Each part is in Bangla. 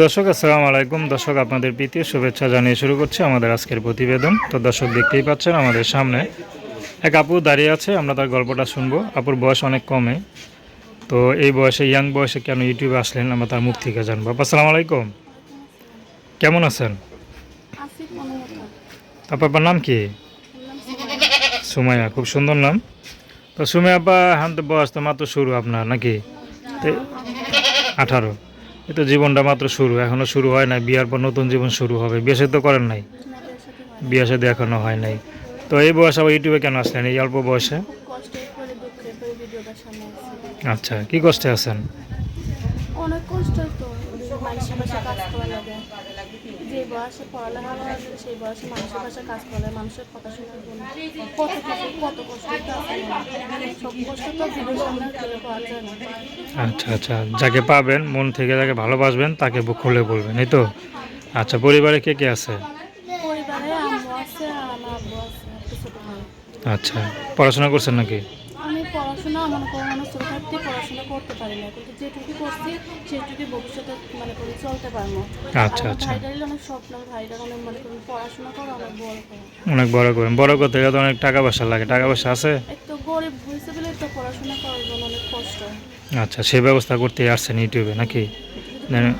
দর্শক আসসালামু আলাইকুম। দর্শক আপনাদের প্রীতি শুভেচ্ছা জানিয়ে শুরু করছি আমাদের আজকের প্রতিবেদন। তো দর্শক দেখতেই পাচ্ছেন আমাদের সামনে এক আপু দাঁড়িয়ে আছে আমরা তার গল্পটা শুনব। আপুর বয়স অনেক কমে। তো এই বয়সে ইয়াং বয়সে কেন ইউটিউবে আসলেন আমরা তার মুখ থেকে জানব। আপু আসসালামু আলাইকুম। কেমন আছেন? আপনার নাম কি? সুমাইয়া খুব সুন্দর নাম। তো সুমাইয়া আপা হান বয়স তো মাত্র শুরু আপনার নাকি? আঠারো। এই তো জীবনটা মাত্র শুরু এখনও শুরু হয় নাই, বিয়ার পর নতুন জীবন শুরু হবে। বিয়ে তো করেন নাই? বিয়ে সাথে এখনও হয় নাই। তো এই বয়সে আবার ইউটিউবে কেন আসলেন, এই অল্প বয়সে? আচ্ছা কি কষ্টে আছেন? অনেক কষ্ট তো যে বয়সে পড়ালেখা করা সেই বয়সে মানুষের কাজ মানুষের জন্য কত কত কষ্ট সব কষ্ট তো ভিডিও সামনে তুলে পাওয়া যায় না। আচ্ছা আচ্ছা। যাকে পাবেন মন থেকে যাকে ভালোবাসবেন তাকে বুক খুলে বলবেন এই তো? আচ্ছা পরিবারে কে কে আছে? পরিবারে আম্মু আছে আর আমার আব্বু আছে ছোট ভাই। আচ্ছা। পড়াশোনা করছেন নাকি? পড়াশোনা মনে করো মানে ছোটো থাকতে পড়াশোনা করতে পারি না। কিন্তু যেটুকু করছি সেটুকু ভবিষ্যতে মানে করে চলতে পারব। আচ্ছা, আচ্ছা। ভাইটারই অনেক স্বপ্ন আমার অনেক মনে করুন পড়াশোনা করো অনেক বড় করো। অনেক বড় করেন বড় করতে গেলে অনেক টাকা পয়সা লাগে। টাকা পয়সা আছে? একটু গরিব হয়েছে বলে তো পড়াশোনা করার জন্য অনেক কষ্ট। আচ্ছা সে ব্যবস্থা করতে আসছেন ইউটিউবে নাকি? করে।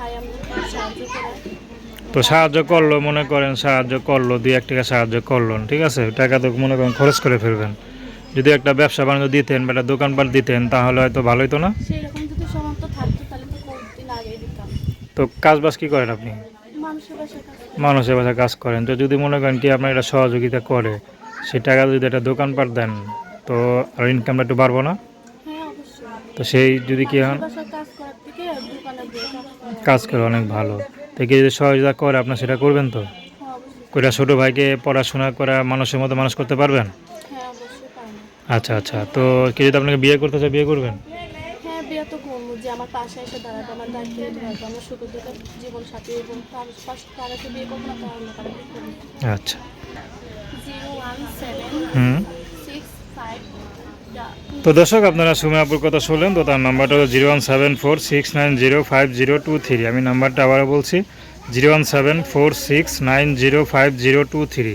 তো সাহায্য করল মনে করেন সাহায্য করল দুই এক টাকা সাহায্য করল ঠিক আছে? টাকা তো মনে করেন খরচ করে ফেলবেন। যদি একটা ব্যবসা বাণিজ্য দিতেন বা একটা দোকানপাট দিতেন তাহলে হয়তো ভালোই তো না? সেই যদি সামর্থ্য থাকতো তাহলে তো দিতাম। কাজ বাজ কী করেন আপনি? মানুষের বাসায় কাজ করি। মানুষের বাসায় কাজ করেন। তো যদি মনে করেন কি আপনার এটা সহযোগিতা করে সেই টাকা যদি একটা দোকানপাট দেন তো আর ইনকামটা একটু বাড়বো না? হ্যাঁ অবশ্যই। তো সেই যদি কি হন মানুষের বাসায় কাজ করার থেকে দোকানে গিয়ে কাজ করা। কাজ করে অনেক ভালো। তো কি যদি সহযোগিতা করে আপনার সেটা করবেন তো? হ্যাঁ অবশ্যই। কইরা ছোটো ভাইকে পড়াশোনা করা মানুষের মতো মানুষ করতে পারবেন? হ্যাঁ আচ্ছা আচ্ছা। তো কি যদি আপনাকে বিয়ে করতে চায় বিয়ে করবেন? হ্যাঁ বিয়ে তো করব। যে আমার পাশে এসে দাঁড়াবে আমার দায়িত্ব নিতে আমার সুখের দুঃখের জীবন সাথী এবং তার পাশে তারাকে বিয়ে করব না তার অন্য কারও আচ্ছা। Zero one seven hmm. Six five তো দর্শক আপনারা সুমিয়াপুর কথা শুনলেন তো তার নাম্বারটা হলো zero one seven four six nine zero five zero two three. আমি নাম্বারটা আবারও বলছি zero one seven four six nine zero five zero two three.